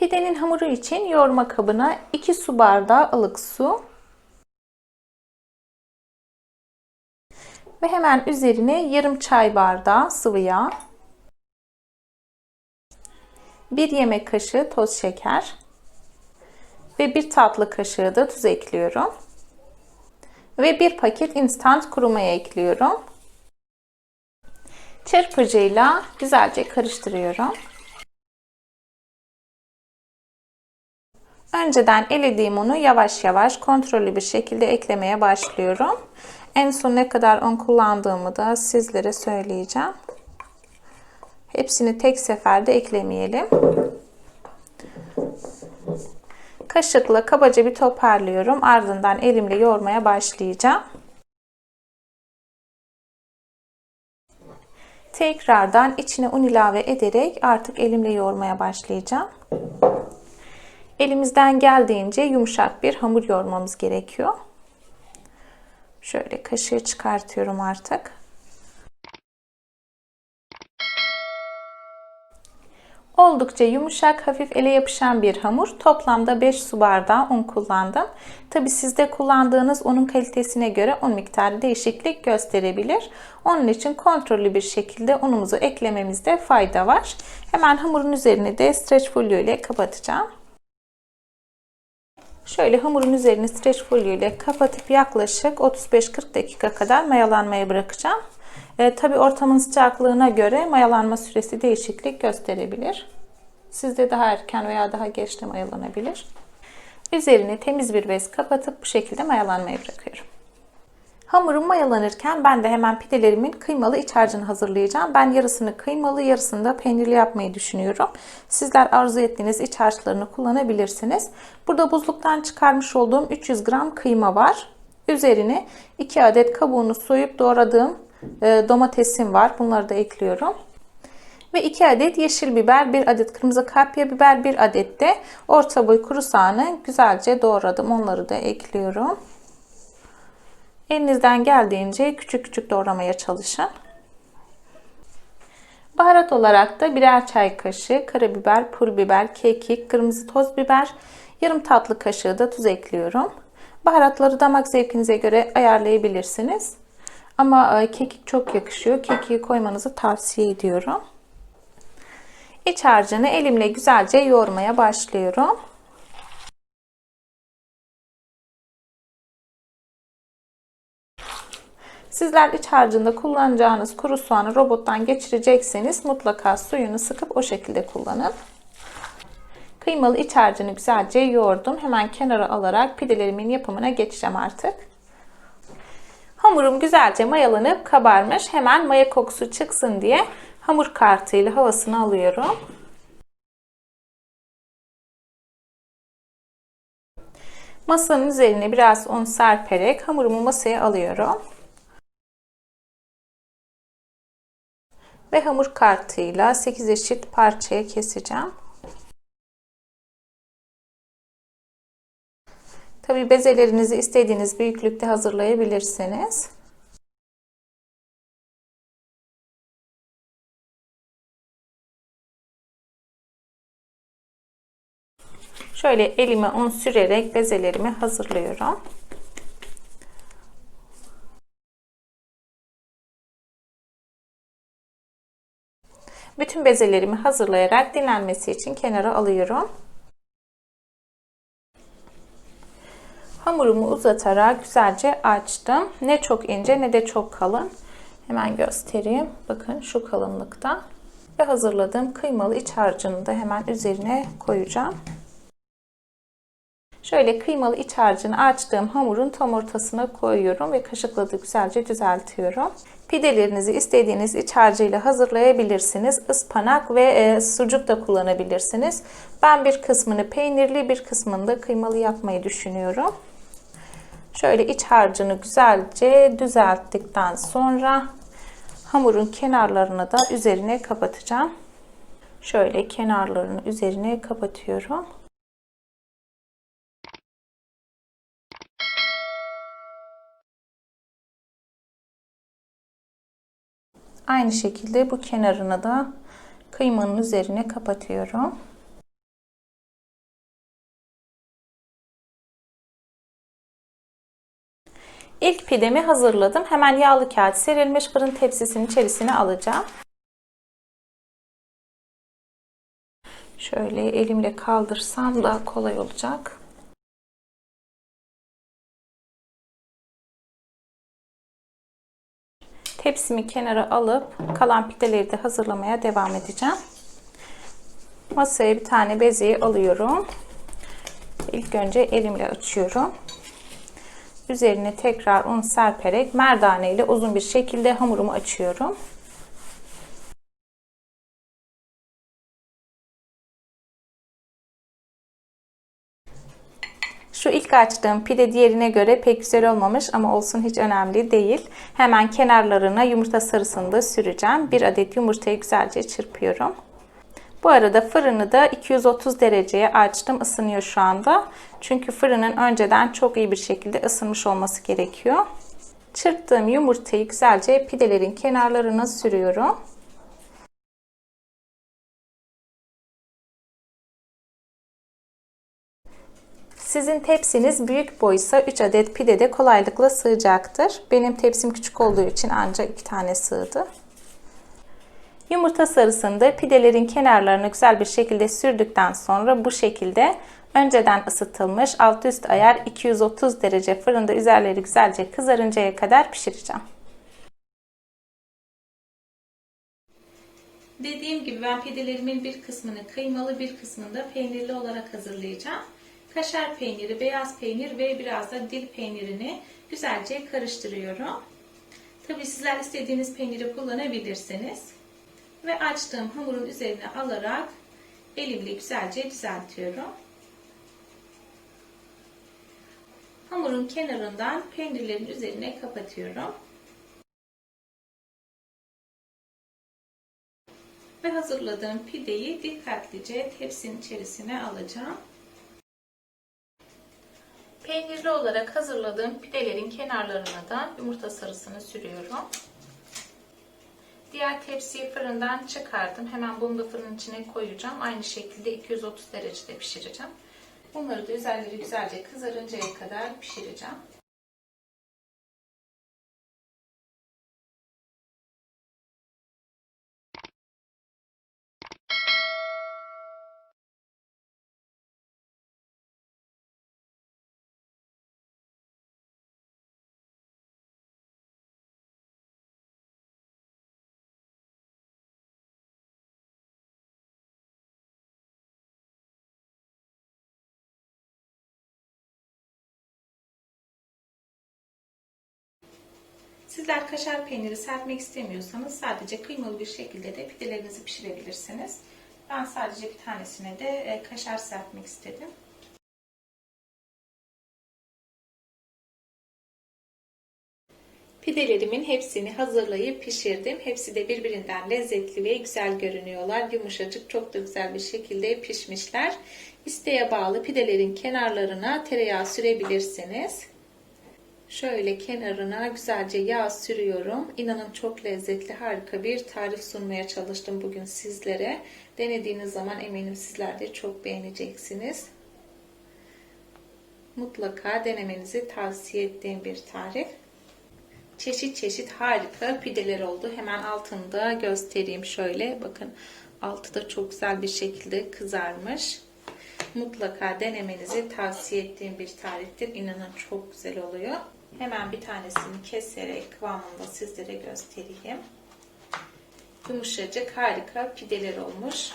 Pidenin hamuru için yoğurma kabına 2 su bardağı ılık su ve hemen üzerine yarım çay bardağı sıvı yağ, 1 yemek kaşığı toz şeker ve 1 tatlı kaşığı da tuz ekliyorum. Ve 1 paket instant kuru maya ekliyorum. Çırpıcıyla güzelce karıştırıyorum. Önceden elediğim unu yavaş yavaş kontrollü bir şekilde eklemeye başlıyorum. En son ne kadar un kullandığımı da sizlere söyleyeceğim. Hepsini tek seferde eklemeyelim. Kaşıkla kabaca bir toparlıyorum. Ardından elimle yoğurmaya başlayacağım. Tekrardan içine un ilave ederek artık elimle yoğurmaya başlayacağım. Elimizden geldiğince yumuşak bir hamur yoğurmamız gerekiyor. Şöyle kaşığı çıkartıyorum artık. Oldukça yumuşak, hafif ele yapışan bir hamur. Toplamda 5 su bardağı un kullandım. Tabi sizde kullandığınız unun kalitesine göre un miktarı değişiklik gösterebilir. Onun için kontrollü bir şekilde unumuzu eklememizde fayda var. Hemen hamurun üzerine de streç folyo ile kapatacağım. Şöyle hamurun üzerini streç folyo ile kapatıp yaklaşık 35-40 dakika kadar mayalanmaya bırakacağım. E, Tabi ortamın sıcaklığına göre mayalanma süresi değişiklik gösterebilir. Sizde daha erken veya daha geç de mayalanabilir. Üzerini temiz bir bez kapatıp bu şekilde mayalanmaya bırakıyorum. Hamurum mayalanırken ben de hemen pidelerimin kıymalı iç harcını hazırlayacağım. Ben yarısını kıymalı, yarısını da peynirli yapmayı düşünüyorum. Sizler arzu ettiğiniz iç harçlarını kullanabilirsiniz. Burada buzluktan çıkarmış olduğum 300 gram kıyma var. Üzerine 2 adet kabuğunu soyup doğradığım e, domatesim var. Bunları da ekliyorum. Ve 2 adet yeşil biber, 1 adet kırmızı kapya biber, 1 adet de orta boy kuru soğanı güzelce doğradım. Onları da ekliyorum. Elinizden geldiğince küçük küçük doğramaya çalışın. Baharat olarak da birer çay kaşığı karabiber, pul biber, kekik, kırmızı toz biber, yarım tatlı kaşığı da tuz ekliyorum. Baharatları damak zevkinize göre ayarlayabilirsiniz. Ama e, kekik çok yakışıyor. Kekiği koymanızı tavsiye ediyorum. İç harcını elimle güzelce yoğurmaya başlıyorum. Sizler iç harcında kullanacağınız kuru soğanı robottan geçirecekseniz mutlaka suyunu sıkıp o şekilde kullanın. Kıymalı iç harcını güzelce yoğurdum. Hemen kenara alarak pidelerimin yapımına geçeceğim artık. Hamurum güzelce mayalanıp kabarmış. Hemen maya kokusu çıksın diye hamur kartıyla havasını alıyorum. Masanın üzerine biraz un serperek hamurumu masaya alıyorum. Ve hamur kartıyla 8 eşit parçaya keseceğim. Tabi bezelerinizi istediğiniz büyüklükte hazırlayabilirsiniz. Şöyle elime un sürerek bezelerimi hazırlıyorum. Bütün bezelerimi hazırlayarak dinlenmesi için kenara alıyorum. Hamurumu uzatarak güzelce açtım. Ne çok ince ne de çok kalın. Hemen göstereyim. Bakın şu kalınlıkta. Ve hazırladığım kıymalı iç harcını da hemen üzerine koyacağım. Şöyle kıymalı iç harcını açtığım hamurun tam ortasına koyuyorum ve kaşıkla da güzelce düzeltiyorum. Pidelerinizi istediğiniz iç harcıyla hazırlayabilirsiniz. Ispanak ve e, sucuk da kullanabilirsiniz. Ben bir kısmını peynirli bir kısmını da kıymalı yapmayı düşünüyorum. Şöyle iç harcını güzelce düzelttikten sonra hamurun kenarlarını da üzerine kapatacağım. Şöyle kenarlarını üzerine kapatıyorum. Aynı şekilde bu kenarını da kıymanın üzerine kapatıyorum. İlk pidemi hazırladım. Hemen yağlı kağıt serilmiş fırın tepsisinin içerisine alacağım. Şöyle elimle kaldırsam daha kolay olacak. Tepsimi kenara alıp kalan pideleri de hazırlamaya devam edeceğim. Masaya bir tane bezeyi alıyorum. İlk önce elimle açıyorum. Üzerine tekrar un serperek merdane ile uzun bir şekilde hamurumu açıyorum. Şu ilk açtığım pide diğerine göre pek güzel olmamış ama olsun hiç önemli değil. Hemen kenarlarına yumurta sarısını da süreceğim. Bir adet yumurtayı güzelce çırpıyorum. Bu arada fırını da 230 dereceye açtım. Isınıyor şu anda. Çünkü fırının önceden çok iyi bir şekilde ısınmış olması gerekiyor. Çırptığım yumurtayı güzelce pidelerin kenarlarına sürüyorum. Sizin tepsiniz büyük boysa 3 adet pide de kolaylıkla sığacaktır. Benim tepsim küçük olduğu için ancak 2 tane sığdı. Yumurta sarısını da pidelerin kenarlarına güzel bir şekilde sürdükten sonra bu şekilde önceden ısıtılmış alt üst ayar 230 derece fırında üzerleri güzelce kızarıncaya kadar pişireceğim. Dediğim gibi ben pidelerimin bir kısmını kıymalı bir kısmını da peynirli olarak hazırlayacağım. Kaşar peyniri, beyaz peynir ve biraz da dil peynirini güzelce karıştırıyorum. Tabi sizler istediğiniz peyniri kullanabilirsiniz. Ve açtığım hamurun üzerine alarak elimle güzelce düzeltiyorum. Hamurun kenarından peynirlerin üzerine kapatıyorum. Ve hazırladığım pideyi dikkatlice tepsinin içerisine alacağım. Peynirli olarak hazırladığım pidelerin kenarlarına da yumurta sarısını sürüyorum. Diğer tepsiyi fırından çıkardım. Hemen bunu da fırının içine koyacağım. Aynı şekilde 230 derecede pişireceğim. Bunları da üzerleri güzelce kızarıncaya kadar pişireceğim. Sizler kaşar peyniri serpmek istemiyorsanız sadece kıymalı bir şekilde de pidelerinizi pişirebilirsiniz. Ben sadece bir tanesine de e, kaşar serpmek istedim. Pidelerimin hepsini hazırlayıp pişirdim. Hepsi de birbirinden lezzetli ve güzel görünüyorlar. Yumuşacık çok da güzel bir şekilde pişmişler. İsteğe bağlı pidelerin kenarlarına tereyağı sürebilirsiniz. Şöyle kenarına güzelce yağ sürüyorum. İnanın çok lezzetli, harika bir tarif sunmaya çalıştım bugün sizlere. Denediğiniz zaman eminim sizler de çok beğeneceksiniz. Mutlaka denemenizi tavsiye ettiğim bir tarif. Çeşit çeşit harika pideler oldu. Hemen altında göstereyim şöyle. Bakın altı da çok güzel bir şekilde kızarmış. Mutlaka denemenizi tavsiye ettiğim bir tariftir. İnanın çok güzel oluyor. Hemen bir tanesini keserek kıvamında sizlere göstereyim. Yumuşacık harika pideler olmuş.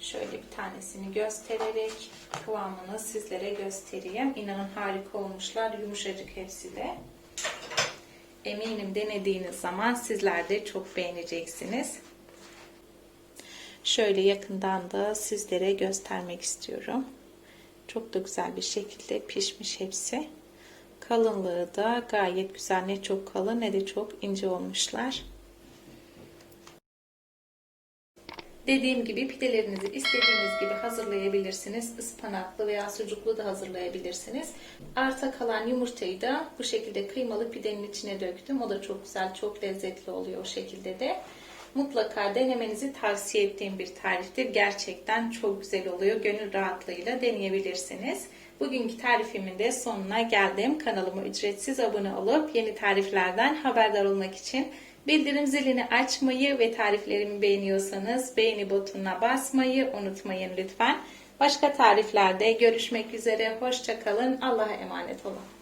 Şöyle bir tanesini göstererek kıvamını sizlere göstereyim. İnanın harika olmuşlar. Yumuşacık hepsi de. Eminim denediğiniz zaman sizler de çok beğeneceksiniz. Şöyle yakından da sizlere göstermek istiyorum. Çok da güzel bir şekilde pişmiş hepsi. Kalınlığı da gayet güzel. Ne çok kalın ne de çok ince olmuşlar. Dediğim gibi pidelerinizi istediğiniz gibi hazırlayabilirsiniz. Ispanaklı veya sucuklu da hazırlayabilirsiniz. Arta kalan yumurtayı da bu şekilde kıymalı pidenin içine döktüm. O da çok güzel, çok lezzetli oluyor o şekilde de. Mutlaka denemenizi tavsiye ettiğim bir tariftir. Gerçekten çok güzel oluyor. Gönül rahatlığıyla deneyebilirsiniz. Bugünkü tarifimin de sonuna geldim. Kanalıma ücretsiz abone olup yeni tariflerden haberdar olmak için bildirim zilini açmayı ve tariflerimi beğeniyorsanız beğeni butonuna basmayı unutmayın lütfen. Başka tariflerde görüşmek üzere. Hoşçakalın. Allah'a emanet olun.